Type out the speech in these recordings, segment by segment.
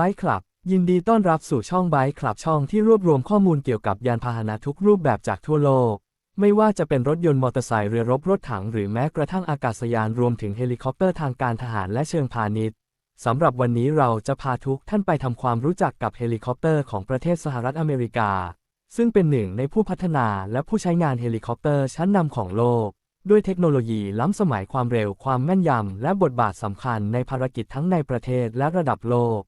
บค์คลับยินดีต้อนรับสู่ช่องไบค์คลับช่องที่รวบรวมข้อมูลเกี่ยวกับยานพาหนะทุกรูปแบบจากทั่วโลก ไม่ว่าจะเป็นรถยนต์มอเตอร์ไซค์เรือรบรถถังหรือแม้กระทั่งอากาศยานรวมถึงเฮลิคอปเตอร์ทางการทหารและเชิงพาณิชย์สำหรับวันนี้เราจะพาทุกท่านไปทำความรู้จักกับเฮลิคอปเตอร์ของประเทศสหรัฐอเมริกา ซึ่งเป็นหนึ่งในผู้พัฒนาและผู้ใช้งานเฮลิคอปเตอร์ชั้นนำของโลก ด้วยเทคโนโลยีล้ำสมัยความเร็วความแม่นยำและบทบาทสำคัญในภารกิจทั้งในประเทศและระดับโลก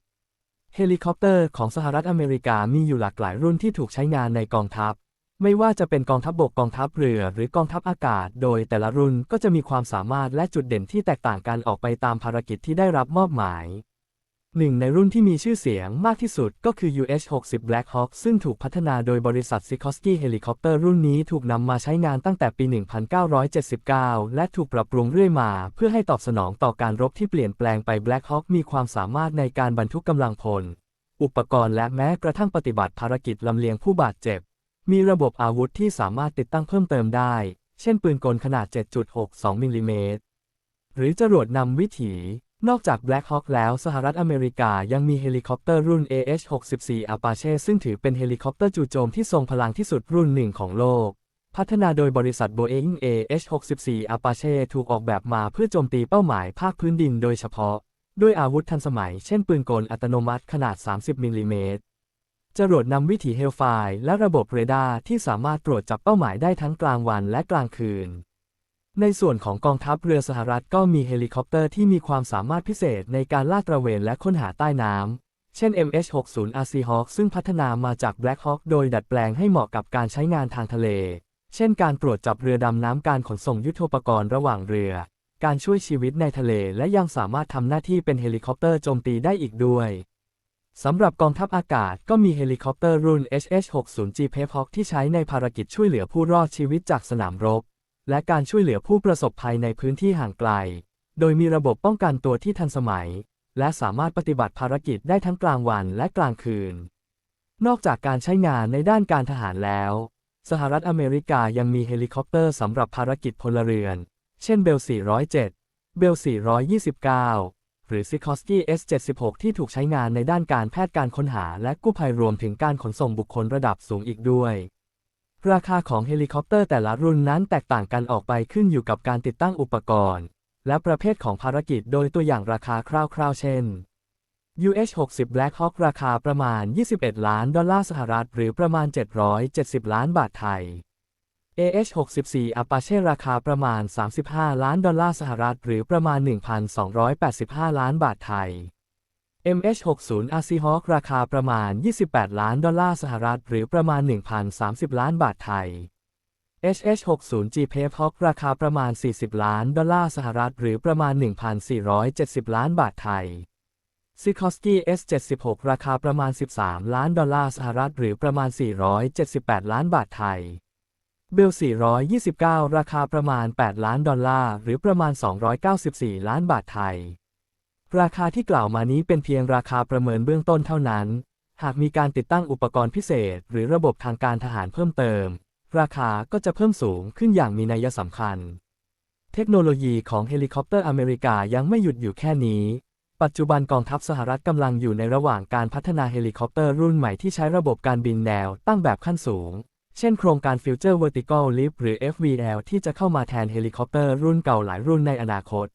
เฮลิคอปเตอร์ของสหรัฐอเมริกามีอยู่หลากหลายรุ่นที่ถูกใช้งานในกองทัพ ไม่ว่าจะเป็นกองทัพบบกกองทัพเรือหรือกองทัพอากาศ โดยแต่ละรุ่นก็จะมีความสามารถและจุดเด่นที่แตกต่างกันออกไปตามภารกิจที่ได้รับมอบหมาย หนึ่งในรุ่นที่มีชื่อเสียงมากที่สุดก็คือ UH-60 Black Hawk ซึ่งถูกพัฒนาโดยบริษัท Sikorsky Helicopter รุ่นนี้ถูกนำมาใช้งานตั้งแต่ปี 1979 และถูกปรับปรุงเรื่อยมา เพื่อให้ตอบสนองต่อการรบที่เปลี่ยนแปลงไป Black Hawk มีความสามารถในการบรรทุกกำลังพล อุปกรณ์และแม้กระทั่งปฏิบัติภารกิจลำเลียงผู้บาดเจ็บ มีระบบอาวุธที่สามารถติดตั้งเพิ่มเติมได้ เช่นปืนกลขนาด 7.62 มิลลิเมตรหรือจรวดนำวิถี นอกจาก Black Hawk แล้ว สหรัฐอเมริกายังมีเฮลิคอปเตอร์รุ่น AH-64 Apache ซึ่งถือเป็นเฮลิคอปเตอร์จู่โจมที่ทรงพลังที่สุดรุ่นหนึ่งของโลก พัฒนาโดยบริษัท Boeing AH-64 Apache ถูกออกแบบมาเพื่อโจมตีเป้าหมายภาคพื้นดินโดยเฉพาะ ด้วยอาวุธทันสมัย เช่นปืนกลอัตโนมัติขนาด 30มิลลิเมตรจรวดนำวิถีเฮลไฟและระบบเรดาร์ที่สามารถตรวจจับเป้าหมายได้ทั้งกลางวันและกลางคืน ในส่วนของกองทัพเรือสหรัฐก็มีเฮลิคอปเตอร์ที่มีความสามารถพิเศษในการลาดตระเวนและค้นหาใต้น้ำ เช่น MH-60 RC Hawk ซึ่งพัฒนามาจาก Black Hawk โดยดัดแปลงให้เหมาะกับการใช้งานทางทะเล เช่นการตรวจจับเรือดำน้ำการขนส่งยุทโธปกรณ์ระหว่างเรือ การช่วยชีวิตในทะเลและยังสามารถทำหน้าที่เป็นเฮลิคอปเตอร์โจมตีได้อีกด้วยสำหรับกองทัพอากาศก็มีเฮลิคอปเตอร์รุ่น HH-60G p e p Hawk ที่ใช้ในภารกิจช่วยเหลือผู้รอดชีวิตจากสนามรบ และการช่วยเหลือผู้ประสบภัยในพื้นที่ห่างไกล โดยมีระบบป้องกันตัวที่ทันสมัย และสามารถปฏิบัติภารกิจได้ทั้งกลางวันและกลางคืน นอกจากการใช้งานในด้านการทหารแล้ว สหรัฐอเมริกายังมีเฮลิคอปเตอร์สำหรับภารกิจพลเรือน เช่นเบล 407 เบล 429หรือ Sikorsky S76 ที่ถูกใช้งานในด้านการแพทย์การค้นหาและกู้ภัยรวมถึงการขนส่งบุคคลระดับสูงอีกด้วย ราคาของเฮลิคอปเตอร์แต่ละรุ่นนั้นแตกต่างกันออกไปขึ้นอยู่กับการติดตั้งอุปกรณ์ และประเภทของภารกิจโดยตัวอย่างราคาคร่าวๆ เช่น UH-60 Black Hawk ราคาประมาณ 21 ล้านดอลลาร์สหรัฐ หรือประมาณ 770 ล้านบาทไทย AH-64 Apache ราคาประมาณ 35 ล้านดอลลาร์สหรัฐ หรือประมาณ 1,285 ล้านบาทไทย MH-60 RC Hawk ราคาประมาณ 28 ล้านดอลลาร์สหรัฐ หรือประมาณ 1,030 ล้านบาทไทย HH-60G p e p Hawk ราคาประมาณ 40 ล้านดอลลาร์สหรัฐ หรือประมาณ 1,470 ล้านบาทไทย Sikorsky S76 ราคาประมาณ 13 ล้านดอลลาร์สหรัฐ หรือประมาณ 478 ล้านบาทไทย เบล429 ราคาประมาณ 8 ล้านดอลลาร์ หรือประมาณ 294 ล้านบาทไทย ราคาที่กล่าวมานี้เป็นเพียงราคาประเมินเบื้องต้นเท่านั้น หากมีการติดตั้งอุปกรณ์พิเศษ หรือระบบทางการทหารเพิ่มเติม ราคาก็จะเพิ่มสูงขึ้นอย่างมีนัยสำคัญ เทคโนโลยีของเฮลิคอปเตอร์อเมริกายังไม่หยุดอยู่แค่นี้ ปัจจุบันกองทัพสหรัฐกำลังอยู่ในระหว่างการพัฒนาเฮลิคอปเตอร์รุ่นใหม่ที่ใช้ระบบการบินแนวตั้งแบบขั้นสูง เช่นโครงการ Future Vertical Lift หรือ FVL ที่จะเข้ามาแทนเฮลิคอปเตอร์รุ่นเก่าหลายรุ่นในอนาคต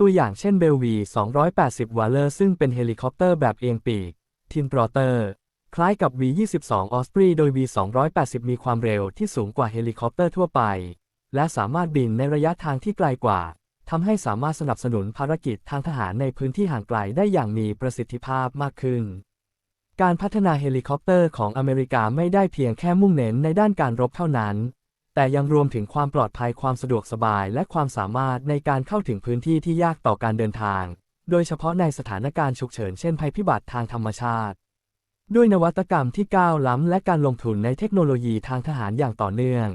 ตัวอย่างเช่นเบลวี 280 w a l l e r ซึ่งเป็นเฮลิคอปเตอร์แบบเอียงปีก ทินปรอเตอร์ คล้ายกับ V22 Osprey โดย V280 มีความเร็วที่สูงกว่าเฮลิคอปเตอร์ทั่วไป และสามารถบินในระยะทางที่ไกลกว่าทำให้สามารถสนับสนุนภารกิจทางทหารในพื้นที่ห่างไกลได้อย่างมีประสิทธิภาพมากขึ้น การพัฒนาเฮลิคอปเตอร์ของอเมริกาไม่ได้เพียงแค่มุ่งเน้นในด้านการรบเท่านั้น แต่ยังรวมถึงความปลอดภัยความสะดวกสบายและความสามารถในการเข้าถึงพื้นที่ที่ยากต่อการเดินทาง โดยเฉพาะในสถานการณ์ฉุกเฉินเช่นภัยพิบัติทางธรรมชาติ ด้วยนวัตกรรมที่ก้าวล้ำและการลงทุนในเทคโนโลยีทางทหารอย่างต่อเนื่อง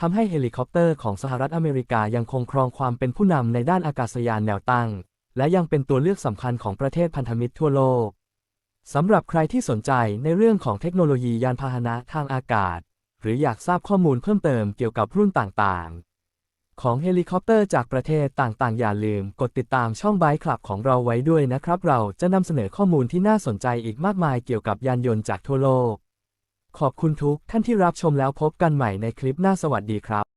ทำให้เฮลิคอปเตอร์ของสหรัฐอเมริกายังคงครองความเป็นผู้นำในด้านอากาศยานแนวตั้ง และยังเป็นตัวเลือกสำคัญของประเทศพันธมิตรทั่วโลกสำหรับใครที่สนใจในเรื่องของเทคโนโลยียานพาหนะทางอากาศ รืออยากทราบข้อมูลเพิ่มเติมเกี่ยวกับรุ่นต่างๆ ของเฮลิคอปเตอร์จากประเทศต่างๆ อย่าลืมกดติดตามช่องไบค์คลับของเราไว้ด้วยนะครับ เราจะนำเสนอข้อมูลที่น่าสนใจอีกมากมายเกี่ยวกับยานยนต์จากทั่วโลก ขอบคุณทุกท่านที่รับชมแล้วพบกันใหม่ในคลิปหน้าสวัสดีครับ